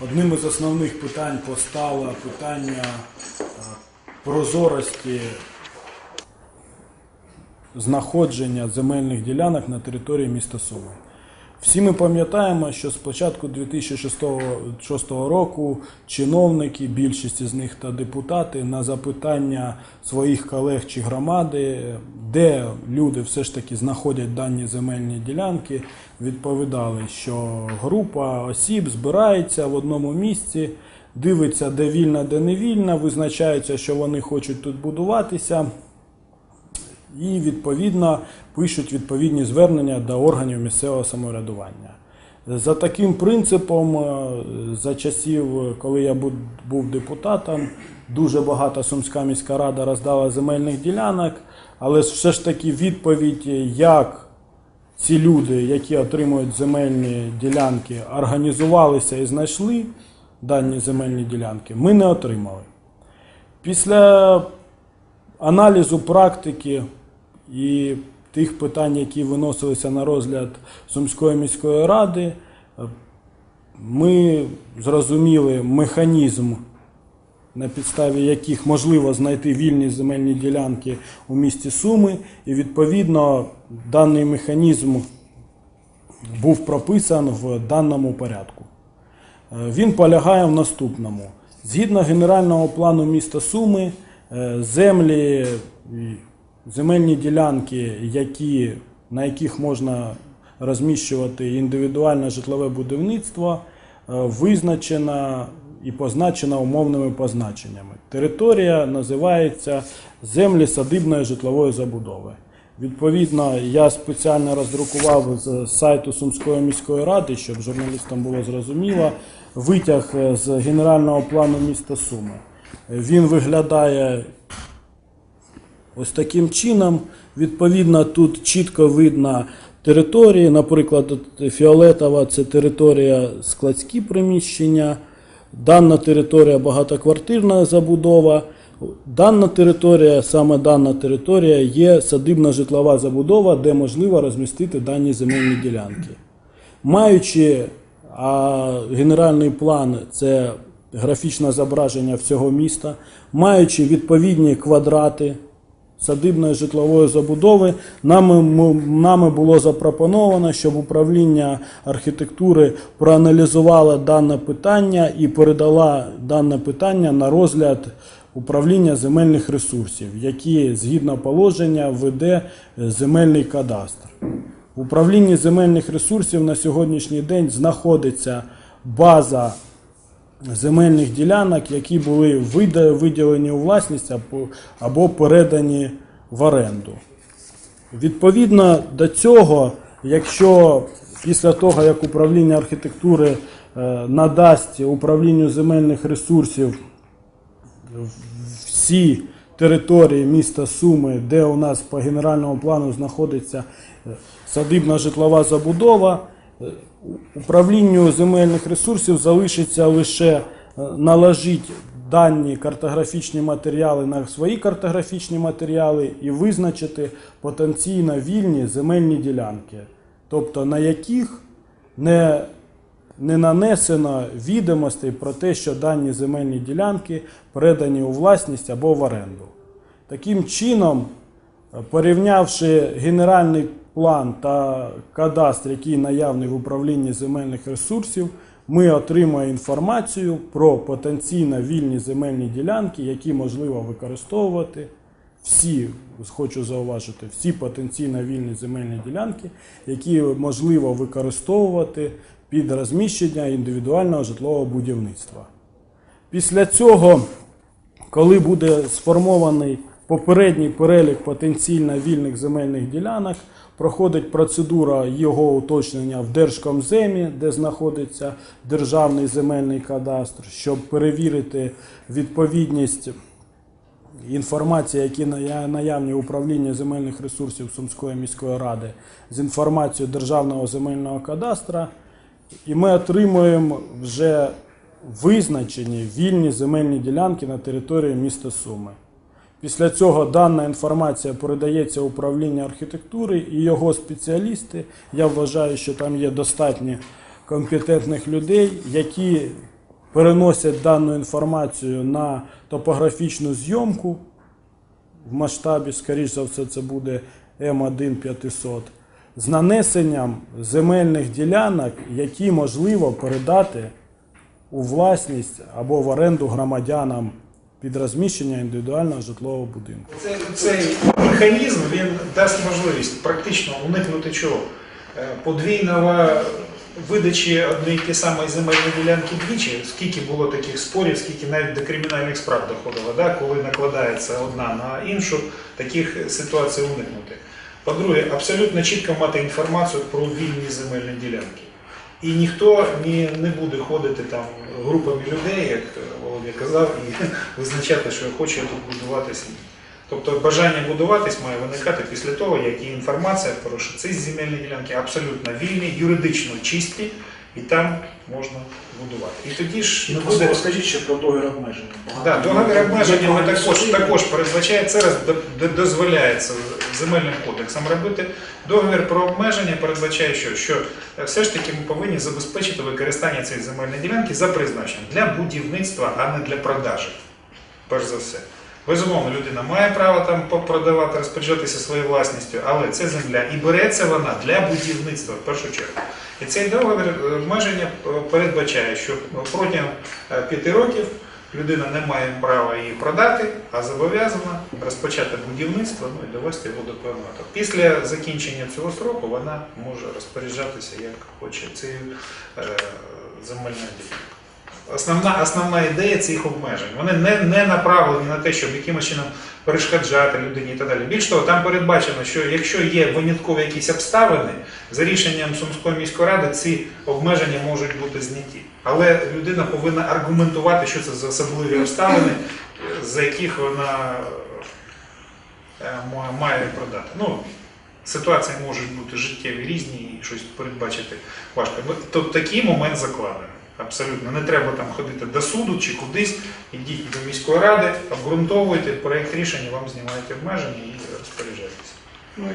Одним із основних питань постало питання е, прозорості знаходження земельних ділянок на території міста Суми. Всі ми пам'ятаємо, що з початку 2006 року чиновники, більшість з них та депутати, на запитання своїх колег чи громади, де люди все ж таки знаходять дані земельні ділянки, відповідали, що група осіб збирається в одному місці, дивиться, де вільно, де не вільно, визначаються, що вони хочуть тут будуватися і відповідно пишуть відповідні звернення до органів місцевого самоврядування. За таким принципом, е, за часів, коли я був депутатом, дуже багато Сумська міська рада роздала земельних ділянок, але все ж таки відповідь, як ці люди, які отримують земельні ділянки, організувалися і знайшли дані земельні ділянки, ми не отримали. Після аналізу практики і тих питань, які виносилися на розгляд Сумської міської ради, ми зрозуміли механізм, на підставі яких можливо знайти вільні земельні ділянки у місті Суми, і відповідно даний механізм був прописан в даному порядку. Е, Він полягає в наступному. Згідно генерального плану міста Суми, е, землі, земельні ділянки, які, на яких можна розміщувати індивідуальне житлове будівництво, е, визначена і позначена умовними позначеннями. Територія називається землі садибної житлової забудови. Відповідно, я спеціально роздрукував з сайту Сумської міської ради, щоб журналістам було зрозуміло, витяг е, з генерального плану міста Суми. Він виглядає ось таким чином. Відповідно, тут чітко видно території. Наприклад, фіолетова це територія складські приміщення, дана територія багатоквартирна забудова. Дана територія, саме дана територія, є садибна житлова забудова, де можливо розмістити дані земельні ділянки. Маючи а генеральний план це графічне зображення всього міста, маючи відповідні квадрати садибної житлової забудови, нами, нами було запропоновано, щоб управління архітектури проаналізувало дане питання і передала дане питання на розгляд управління земельних ресурсів, які згідно положення веде е, земельний кадастр. В управлінні земельних ресурсів на сьогоднішній день знаходиться база земельних ділянок, які були виділені у власність або- передані в оренду. Відповідно до цього, якщо після того, як управління архітектури е, надасть управлінню земельних ресурсів всі території міста Суми, де у нас по генеральному плану знаходиться е, садибна житлова забудова, управлінню земельних ресурсів залишиться лише е, наложити дані картографічні матеріали на свої картографічні матеріали і визначити потенційно вільні земельні ділянки, тобто на яких не не нанесено відомостей про те, що дані земельні ділянки передані у власність або в оренду. Таким чином, е, порівнявши генеральний план та кадастр, який наявний в управлінні земельних ресурсів, ми отримаємо інформацію про потенційно вільні земельні ділянки, які можливо використовувати. Всі, хочу зауважити, всі потенційно вільні земельні ділянки, які можливо використовувати під розміщення індивідуального житлового будівництва. Після цього, коли буде сформований попередній перелік потенційно вільних земельних ділянок, проходить процедура його уточнення в Держкомземі, де знаходиться Державний земельний кадастр, щоб перевірити відповідність інформації, які ная- наявні в управлінні земельних ресурсів Сумської міської ради. З інформацією Державного земельного кадастра, і ми отримуємо вже визначені вільні земельні ділянки на території міста Суми. Після цього дана інформація передається управлінню архітектури і його спеціалісти. Я вважаю, що там є достатньо компетентних людей, які переносять дану інформацію на топографічну зйомку в масштабі, скоріш за все, це буде М1 500, з нанесенням земельних ділянок, які можливо передати у власність або в оренду громадянам під розміщення індивідуального житлового будинку. Цей, цей механізм він дасть можливість практично уникнути чого? Е, Подвійного видачі однієї ті самої земельної ділянки двічі, скільки було таких спорів, скільки навіть до кримінальних справ доходило, да? коли накладається одна на іншу, таких ситуацій уникнути. По-друге, абсолютно чітко мати інформацію про вільні земельні ділянки. І ніхто ні, не буде ходити там групами людей, як Володя казав, і визначати, що я хочу я тут будуватися. Тобто бажання будуватись має виникати після того, як є інформація про що ці земельні ділянки абсолютно вільні, юридично чисті, і там можна будувати. І тоді ж не буде Розкажіть ще про договір обмеження. Да, договір обмеження також, також передбачає, це дозволяється земельним кодексом робити. Договір про обмеження передбачає, що, що е, все ж таки ми повинні забезпечити використання цієї земельної ділянки за призначенням для будівництва, а не для продажі. Перш за все. Безумовно, людина має право там продавати, розпоряджатися своєю власністю, але це земля і береться вона для будівництва в першу чергу. І цей договір е, обмеження е, передбачає, що протягом п'яти років людина не має права її продати, а зобов'язана розпочати будівництво ну, і довести його до певного. Після закінчення цього строку вона може розпоряджатися як хоче цією е, земельною ділянкою. Основна, основна ідея цих обмежень. Вони не, не направлені на те, щоб якимось чином перешкоджати людині і так далі. Більш того, там передбачено, що якщо є виняткові якісь обставини, за рішенням Сумської міської ради ці обмеження можуть бути зняті. Але людина повинна аргументувати, що це за особливі обставини, за яких вона е, має продати. Ну, ситуації можуть бути життєві різні і щось передбачити важко. Тобто такий момент закладений. Абсолютно. Не треба там ходити до суду чи кудись. Ідіть до міської ради, обґрунтовуйте проєкт рішення, вам знімають обмеження і розпоряджайтеся. Ну,